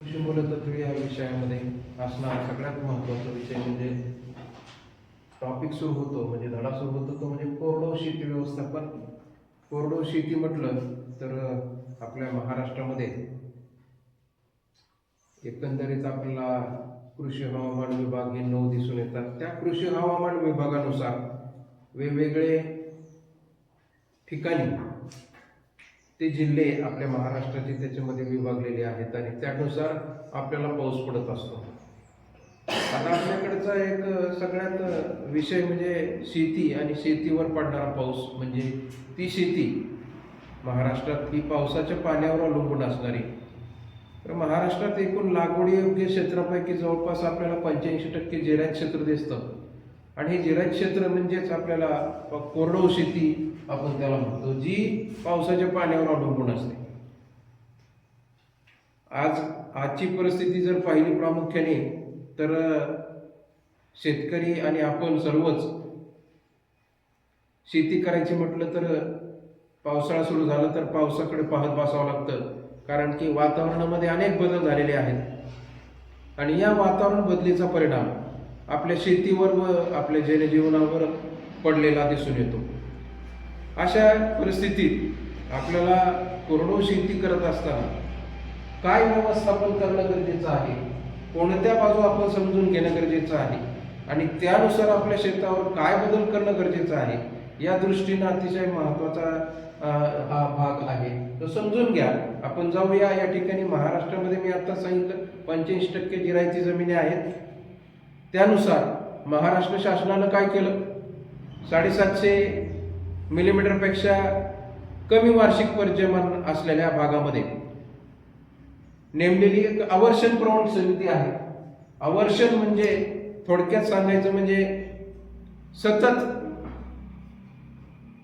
कृषी मूलतत्व या विषयामध्ये असणारा सगळ्यात महत्त्वाचा विषय म्हणजे टॉपिक सुरू होतो म्हणजे धडा सुरू होतो तो म्हणजे कोरडो शेती व्यवस्थापन. कोरडो शेती म्हटलं तर आपल्या महाराष्ट्रामध्ये एकंदरीत आपल्याला कृषी हवामान विभाग हे नऊ दिसून येतात. त्या कृषी हवामान विभागानुसार वेगवेगळे ठिकाणी ते जिल्हे आपल्या महाराष्ट्राचे त्याच्यामध्ये विभागलेले आहेत आणि त्यानुसार आपल्याला पाऊस पडत असतो. आता आपल्याकडचा एक सगळ्यात विषय म्हणजे शेती आणि शेतीवर पडणारा पाऊस म्हणजे ती शेती. महाराष्ट्रात ही पावसाच्या पाण्यावर अवलंबून असणारी. तर महाराष्ट्रात एकूण लागवडीयोग्य क्षेत्रापैकी जवळपास आपल्याला पंच्याऐंशी टक्के जिरायत क्षेत्र दिसतं. आणि हे जिरायत क्षेत्र म्हणजेच आपल्याला कोरडवू शेती आपण त्याला म्हणतो जी पावसाच्या पाण्यावर अवलंबून असते. आज आजची परिस्थिती जर पाहिली प्रामुख्याने तर शेतकरी आणि आपण सर्वच शेती करायची म्हटलं तर पावसाळा सुरू झाला तर पावसाकडे पाहत बसावं लागतं. कारण की वातावरणामध्ये अनेक बदल झालेले आहेत. आणि या वातावरण बदलीचा परिणाम आपल्या शेतीवर व आपल्या जनजीवनावर पडलेला दिसून येतो. अशा परिस्थितीत आपल्याला कोरडवाहू शेती करत असताना काय व्यवस्थापन करणं गरजेचं आहे? कोणत्या बाजू आपण समजून घेणं गरजेचं आहे? आणि त्यानुसार आपल्या शेतावर काय बदल करणं गरजेचं आहे? या दृष्टीनं अतिशय महत्त्वाचा हा भाग आहे. तो समजून घ्या. आपण जाऊया. या ठिकाणी महाराष्ट्रामध्ये मी आता सांगितलं पंच्याऐंशी टक्के जिरायती जमिनी आहेत. त्यानुसार महाराष्ट्र शासनानं काय केलं? साडेसातशे मिलीमीटरपेक्षा कमी वार्षिक पर्जमान असलेल्या भागामध्ये नेमलेली एक अवर्षण प्रवण समिती आहे. अवर्षण म्हणजे थोडक्यात सांगायचं म्हणजे सतत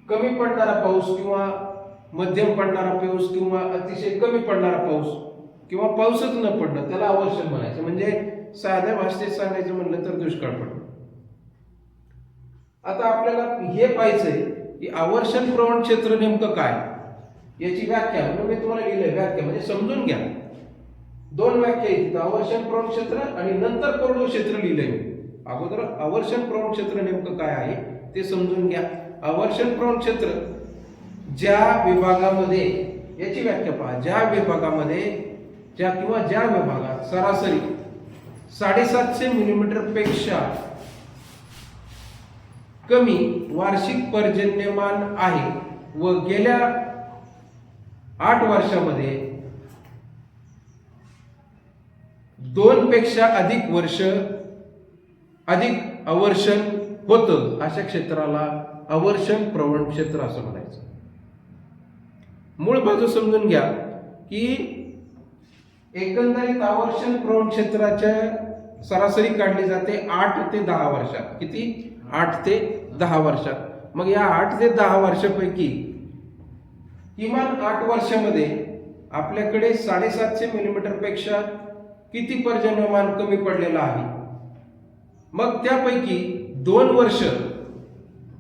कमी पडणारा पाऊस किंवा मध्यम पडणारा पाऊस किंवा अतिशय कमी पडणारा पाऊस किंवा पाऊसच न पडणं त्याला अवर्षण म्हणायचं. म्हणजे साध्या भाषेत सांगायचं म्हणलं तर दुष्काळ पडतो. आता आपल्याला हे पाहिजे की आवर्षण प्रवण क्षेत्र नेमकं काय? याची व्याख्या म्हणून मी तुम्हाला लिहिलंय व्याख्या म्हणजे समजून घ्या. दोन व्याख्या आहेत आवर्षण प्रवण क्षेत्र आणि नंतर कोरडवाहू क्षेत्र लिहिलंय अगोदर आवर्षण प्रवण क्षेत्र नेमकं काय आहे ते समजून घ्या. आवर्षण प्रवण क्षेत्र ज्या विभागामध्ये याची व्याख्या पहा ज्या विभागामध्ये ज्या किंवा ज्या विभागात सरासरी साडेसातशे मिलीमीटरपेक्षा कमी वार्षिक पर्जन्यमान आहे व गेल्या आठ वर्षामध्ये दोन पेक्षा अधिक वर्ष अधिक अवर्षण होतं अशा क्षेत्राला अवर्षण प्रवण क्षेत्र असं म्हणायचं. मूळ बाजू समजून घ्या की एकंदरीत आवर्षण प्रवण क्षेत्राच्या सरासरी काढली जाते आठ ते दहा वर्षात. किती? आठ ते दहा वर्षात. मग या आठ ते दहा वर्षापैकी किमान आठ वर्षामध्ये आपल्याकडे साडेसातशे मिलीमीटरपेक्षा किती पर्जन्यमान कमी पडलेलं आहे? मग त्यापैकी दोन वर्ष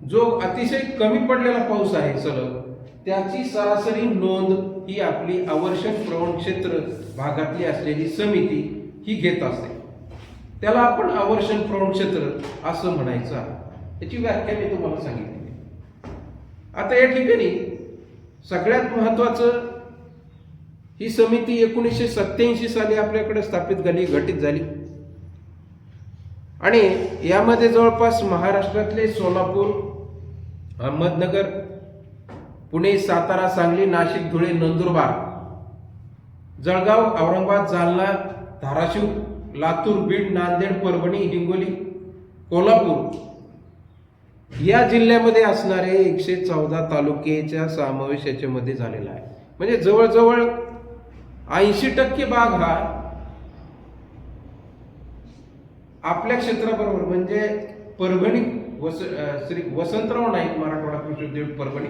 जो अतिशय कमी पडलेला पाऊस आहे सलग त्याची सरासरी नोंद ही आपली आवर्षण प्रवण क्षेत्र भागातली असलेली समिती ही घेत असते. त्याला आपण आवर्षण प्रवण क्षेत्र असं म्हणायचं आहे. याची व्याख्या मी तुम्हाला सांगितली. आता या ठिकाणी सगळ्यात महत्वाचं ही समिती एकोणीसशे सत्याऐंशी साली आपल्याकडे स्थापित झाली घटित झाली. आणि यामध्ये जवळपास महाराष्ट्रातले सोलापूर अहमदनगर पुणे सातारा सांगली नाशिक धुळे नंदुरबार. जळगाव औरंगाबाद जालना धाराशिव लातूर बीड नांदेड परभणी हिंगोली कोल्हापूर. या जिल्ह्यामध्ये असणारे एकशे चौदा तालुक्याच्या समावेश याच्यामध्ये झालेला आहे. म्हणजे जवळजवळ ऐंशी टक्के भाग हा आपल्या क्षेत्राबरोबर म्हणजे परभणी वस श्री वसंतराव नाईक मराठवाडा कृषी उद्योग परभणी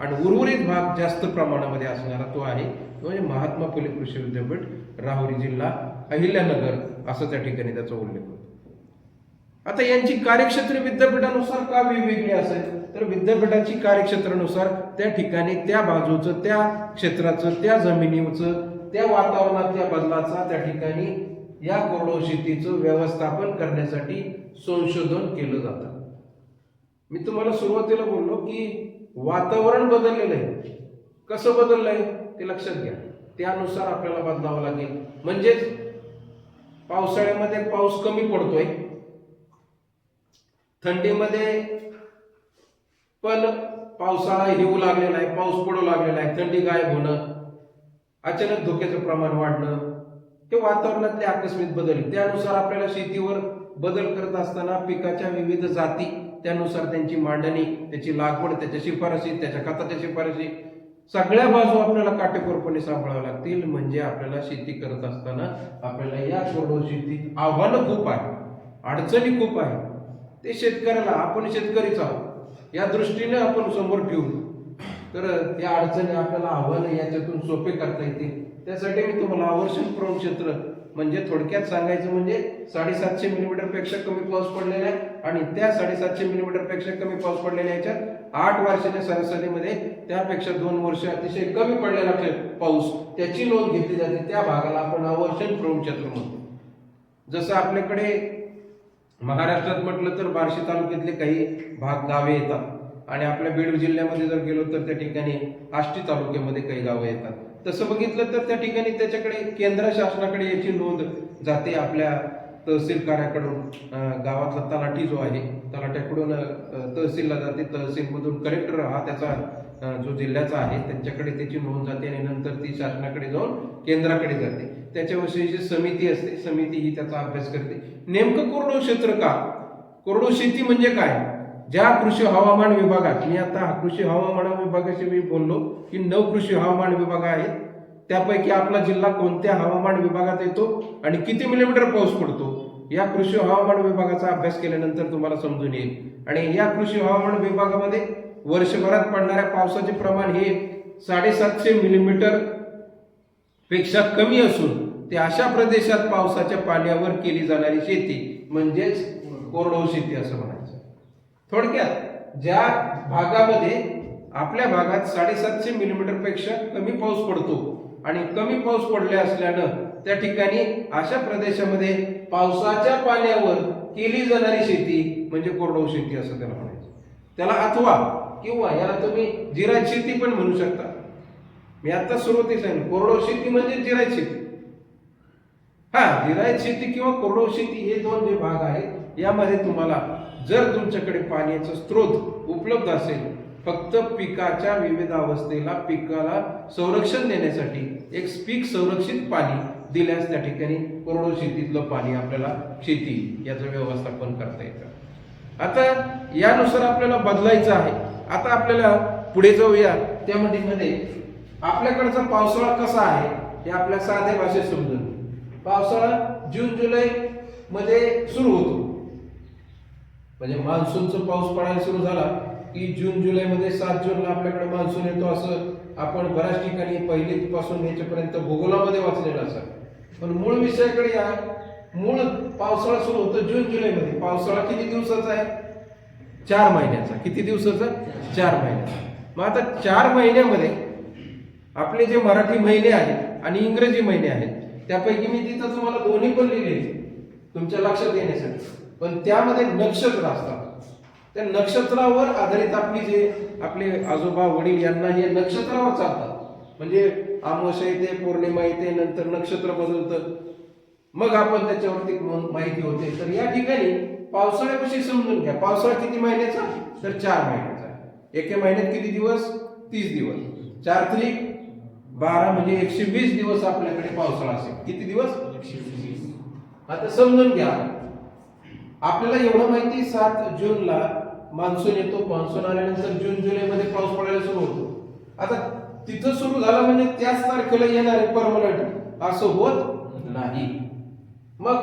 आणि उर्वरित भाग जास्त प्रमाणामध्ये असणारा तो आहे तो म्हणजे महात्मा फुले कृषी विद्यापीठ राहुरी जिल्हा अहिल्यानगर असं त्या ठिकाणी त्याचा उल्लेख होतो. आता यांची कार्यक्षेत्र विद्यापीठानुसार का वेगवेगळी असेल? तर विद्यापीठाची कार्यक्षेत्रानुसार त्या ठिकाणी त्या बाजूचं त्या क्षेत्राचं त्या जमिनीचं त्या वातावरणातल्या बदलाचा त्या ठिकाणी या कोरडवाहू शेतीचं व्यवस्थापन करण्यासाठी संशोधन केलं जातं. मी तुम्हाला सुरुवातीला बोललो की वातावरण बदललेलं आहे. कसं बदललंय? ते लक्षात घ्या. त्यानुसार आपल्याला बदलावं लागेल. म्हणजेच पावसाळ्यामध्ये पाऊस कमी पडतोय. थंडीमध्ये पण पावसाळा येऊ लागलेला आहे पाऊस पडू लागलेला आहे थंडी गायब होणं अचानक धोक्याचं प्रमाण वाढणं हे वातावरणातले आकस्मिक बदल. त्यानुसार आपल्याला शेतीवर बदल करत असताना पिकाच्या विविध जाती त्यानुसार त्यांची मांडणी त्याची लागवड त्याच्या शिफारशी त्याच्या खताच्या शिफारशी सगळ्या बाजू आपल्याला काटेकोरपणे सांभाळाव्या लागतील. म्हणजे आपल्याला शेती करत असताना आपल्याला या कोरडवाहू शेतीत आव्हानं खूप आहे अडचणी खूप आहे ते शेतकऱ्याला आपण शेतकरीच आहोत. या दृष्टीने आपण समोर ठेवू. तर त्या अडचणी आपल्याला आव्हानं याच्यातून सोपे करता येतील. त्यासाठी मी तुम्हाला आवर्षण प्रवण क्षेत्र म्हणजे थोडक्यात सांगायचं म्हणजे साडेसातशे मिलीमीटरपेक्षा कमी पाऊस पडलेला आहे आणि त्या साडेसातशे मिलीमीटरपेक्षा कमी पाऊस पडलेल्या याच्यात आठ वर्षाच्या सरासरीमध्ये त्यापेक्षा दोन वर्ष अतिशय कमी पडलेला पाऊस त्याची नोंद घेतली जाते. त्या भागाला आपण अवर्षण प्रौढ क्षेत्र म्हणतो. जसं आपल्याकडे महाराष्ट्रात म्हटलं तर बार्शी तालुक्यातले काही भाग गावे येतात आणि आपल्या बीड जिल्ह्यामध्ये जर गेलो तर त्या ठिकाणी आष्टी तालुक्यामध्ये काही गावं येतात. तसं बघितलं तर त्या ठिकाणी त्याच्याकडे केंद्र शासनाकडे याची नोंद जाते आपल्या तहसील कार्याकडून गावातला तलाठी जो आहे तलाठ्याकडून तहसीलला जाते. तहसीलमधून कलेक्टर हा त्याचा जो जिल्ह्याचा आहे त्यांच्याकडे त्याची नोंद जाते आणि नंतर ती शासनाकडे जाऊन केंद्राकडे जाते. त्याच्याविषयीची समिती असते समिती ही त्याचा अभ्यास करते. नेमकं कोरडो क्षेत्र का? कोरडो शेती म्हणजे काय? ज्या कृषी हवामान विभागात मी आता कृषी हवामान विभागाशी मी बोललो की नऊ कृषी हवामान विभाग आहेत. त्यापैकी आपला जिल्हा कोणत्या हवामान विभागात येतो आणि किती मिलीमीटर पाऊस पडतो? या कृषी हवामान विभागाचा अभ्यास केल्यानंतर तुम्हाला समजून येईल. आणि या कृषी हवामान विभागामध्ये वर्षभरात पडणाऱ्या पावसाचे प्रमाण हे साडेसातशे मिलीमीटरपेक्षा कमी असून ते अशा प्रदेशात पावसाच्या पाण्यावर केली जाणारी शेती म्हणजेच कोरडवाहू शेती असं म्हणायचं. थोडक्यात ज्या भागामध्ये आपल्या भागात साडेसातशे मिलीमीटरपेक्षा कमी पाऊस पडतो आणि कमी पाऊस पडले असल्यानं त्या ठिकाणी अशा प्रदेशामध्ये पावसाच्या पाण्यावर केली जाणारी शेती म्हणजे कोरडवाहू शेती असं त्याला म्हणायचं. त्याला अथवा किंवा याला तुम्ही जिरायत शेती पण म्हणू शकता. मी आता सुरुवातीस सांगितलं कोरडवाहू शेती म्हणजे जिरायत शेती. हा जिरायत शेती किंवा कोरडवाहू शेती हे दोन जे भाग आहेत यामध्ये तुम्हाला जर तुमच्याकडे पाण्याचा स्रोत उपलब्ध असेल फक्त पिकाच्या विविध अवस्थेला पिकाला संरक्षण देण्यासाठी एक पीक संरक्षित पाणी दिल्यास त्या ठिकाणी कोरडो शेतीतलं पाणी आपल्याला शेती याचं व्यवस्थापन करता येतं. आता यानुसार आपल्याला बदलायचं आहे. आता आपल्याला पुढे जाऊया. त्या मध्ये आपल्याकडचा पावसाळा कसा आहे हे आपल्या साध्या भाषेत समजून पावसाळा जून जुलै मध्ये सुरू होतो. म्हणजे मान्सूनचा पाऊस पडायला सुरू झाला की जून जुलैमध्ये सात जूनला आपल्याकडे मान्सून येतो असं आपण बऱ्याच ठिकाणी पहिलीपासून याच्यापर्यंत भूगोलामध्ये वाचलेलं असं पण मूळ विषयाकडे या. मूळ पावसाळा सुरू होतो जून जुलैमध्ये. पावसाळा किती दिवसाचा आहे? चार महिन्याचा. किती दिवसाचा? चार महिन्याचा. मग आता चार महिन्यामध्ये आपले जे मराठी महिने आहेत आणि इंग्रजी महिने आहेत त्यापैकी मी तिथं तुम्हाला दोन्ही पण लिहिले तुमच्या लक्षात येण्यासाठी. पण त्यामध्ये नक्षत्र असतात. त्या नक्षत्रावर आधारित आपली जे आपले आजोबा वडील यांना हे नक्षत्रावर चालतात. म्हणजे आमोशा येते पौर्णिमा येते नंतर नक्षत्र बदलतं. मग आपण त्याच्यावरती माहिती होते. तर या ठिकाणी पावसाळ्याविषयी समजून घ्या. पावसाळा किती महिन्याचा? तर चार महिन्याचा. एके महिन्यात किती दिवस? तीस दिवस. चार त्रिक बारा म्हणजे एकशे वीस दिवस आपल्याकडे पावसाळा असेल. किती दिवस? आता समजून घ्या. आपल्याला एवढं माहिती सात जूनला मान्सून येतो मान्सून आल्यानंतर जून जुलैमध्ये पाऊस पडायला सुरू होतो. आता तिथं सुरू झालं म्हणजे त्याच तारखेला येणारे परमनंट असं होत नाही. मग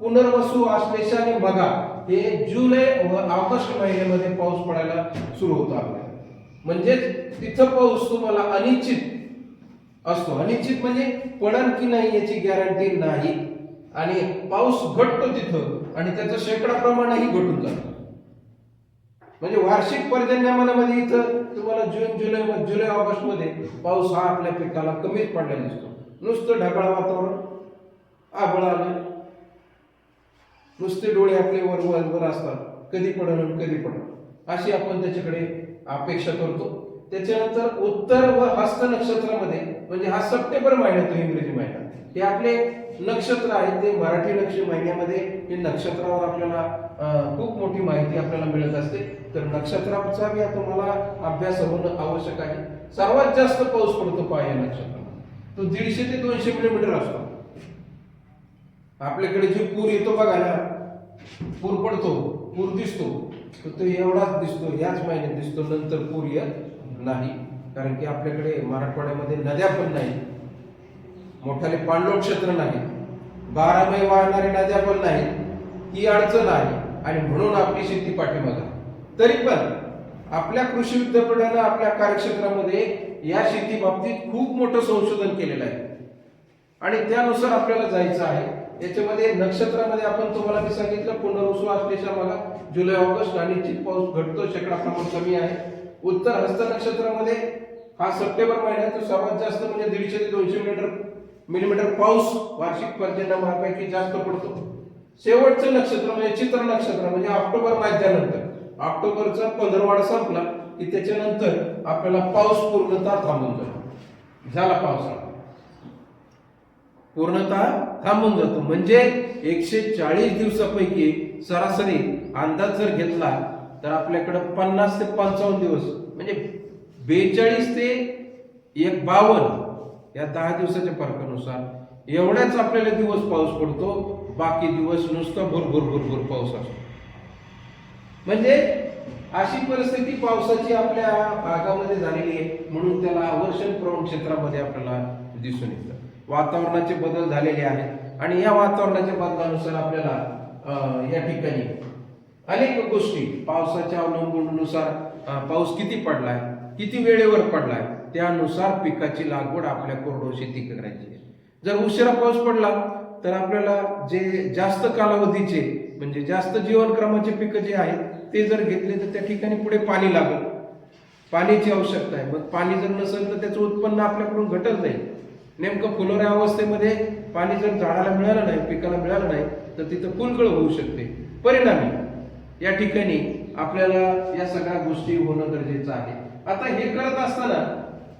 पुनर्वसू आश्लेषा आणि मगा हे जुलै व ऑगस्ट महिन्यामध्ये पाऊस पडायला सुरू होतो आपल्याला म्हणजेच तिथं पाऊस तुम्हाला अनिश्चित असतो. अनिश्चित म्हणजे पडन की नाही याची गॅरंटी नाही. आणि पाऊस घटतो तिथं. आणि त्याचं शेकडा प्रमाणही घटून जातं. म्हणजे वार्षिक पर्जन्यमानामध्ये इथं तुम्हाला जून जुलै जुलै ऑगस्टमध्ये पाऊस हा आपल्या पिकाला कमीच पडलेला दिसतो. नुसतं ढगाळ वातावरण आबळ आलं. नुसते डोळे आपले वर वर असतात. कधी पडल कधी पडल. अशी आपण त्याच्याकडे अपेक्षा करतो. त्याच्यानंतर उत्तर व हस्त नक्षत्रामध्ये म्हणजे हा सप्टेंबर महिन्यात इंग्रजी महिन्यात हे आपले नक्षत्र आहेत ते मराठी नक्ष महिन्यामध्ये हे नक्षत्रावर आपल्याला खूप मोठी माहिती आपल्याला मिळत असते. तर नक्षत्राचा बी तुम्हाला अभ्यास होणं आवश्यक आहे. सर्वात जास्त पाऊस पडतो पाय या नक्षत्रामध्ये. तो दीडशे ते दोनशे मिलीमीटर असतो. आपल्याकडे जे पूर येतो बघा ना पूर पडतो पूर दिसतो तर तो एवढाच दिसतो याच महिन्यात दिसतो नंतर पूर येत नाही. कारण की आपल्याकडे मराठवाड्यामध्ये नद्या पण नाही मोठाले पाणलोट क्षेत्र नाही बारा महिने वाहणारे नद्या पण नाहीत ही अडचण आहे आणि म्हणून आपली शेती पाठीमागा तरी पण आपल्या कृषी विद्यापीठानं आपल्या कार्यक्षेत्रामध्ये या शेती बाबतीत खूप मोठं संशोधन केलेलं आहे. आणि त्यानुसार आपल्याला जायचं आहे. याच्यामध्ये नक्षत्रामध्ये आपण तुम्हाला मी सांगितलं पुनर्वसू असल्याच्या मला जुलै ऑगस्ट आणि निश्चित पाऊस घटतो शेकडा प्रमाण कमी आहे. उत्तर हस्त नक्षत्रामध्ये हा सप्टेंबर महिन्यात सर्वात जास्त म्हणजे दीडशे ते दोनशे मीटर मिलीमीटर पाऊस वार्षिक पर्जन्यमानापैकी जास्त पडतो. शेवटचं नक्षत्र म्हणजे चित्र नक्षत्र म्हणजे ऑक्टोबर मध्यानंतर. ऑक्टोबरचा पंधरवाडा संपला की त्याच्यानंतर आपल्याला पाऊस पूर्णतः थांबून जातो. झाला पावसाळा पूर्णतः थांबून जातो. म्हणजे एकशे चाळीस दिवसापैकी सरासरी अंदाज जर घेतला तर आपल्याकडे पन्नास ते पंचावन्न दिवस म्हणजे बेचाळीस ते एक बावन्न या दहा दिवसाच्या फरकानुसार एवढ्याच आपल्याला दिवस पाऊस पडतो बाकी दिवस नुसता भरभर भरभर पाऊस असतो. म्हणजे अशी परिस्थिती पावसाची आपल्या भागामध्ये झालेली आहे म्हणून त्याला वर्षण प्रवण क्षेत्रामध्ये आपल्याला दिसून येतं. वातावरणाचे बदल झालेले आहेत आणि या वातावरणाच्या बदलानुसार आपल्याला या ठिकाणी अनेक गोष्टी पावसाच्या अवलंबूनुसार पाऊस किती पडलाय किती वेळेवर पडलाय त्यानुसार पिकाची लागवड आपल्या कोरडो शेती करायची आहे. जर उशिरा पाऊस पडला तर आपल्याला जे जास्त कालावधीचे म्हणजे जास्त जीवनक्रमाचे पिकं जे आहेत ते जर घेतले तर त्या ठिकाणी पुढे पाणी लागेल. पाण्याची आवश्यकता आहे. मग पाणी जर नसेल तर त्याचं उत्पन्न आपल्याकडून घटत नाही. नेमकं फुलोऱ्या अवस्थेमध्ये पाणी जर झाडाला मिळालं नाही पिकाला मिळालं नाही तर तिथं फुलकळ होऊ शकते. परिणामी या ठिकाणी आपल्याला या सगळ्या गोष्टी होणं गरजेचं आहे. आता हे करत असताना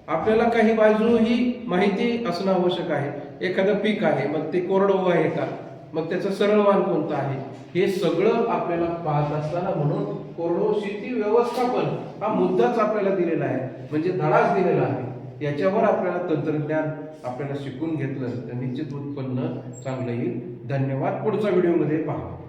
आपल्याला काही बाजू ही माहिती असणं आवश्यक आहे. एखादं पीक आहे मग ते कोरडवाहू आहे का मग त्याचं सरळ वाण कोणतं आहे? हे सगळं आपल्याला पाहत असताना म्हणून कोरडो शेती व्यवस्थापन हा मुद्दाच आपल्याला दिलेला आहे. म्हणजे धडाच दिलेला आहे. याच्यावर आपल्याला तंत्रज्ञान आपल्याला शिकून घेतलं तर निश्चित उत्पन्न चांगलं येईल. धन्यवाद. पुढच्या व्हिडिओमध्ये पहा.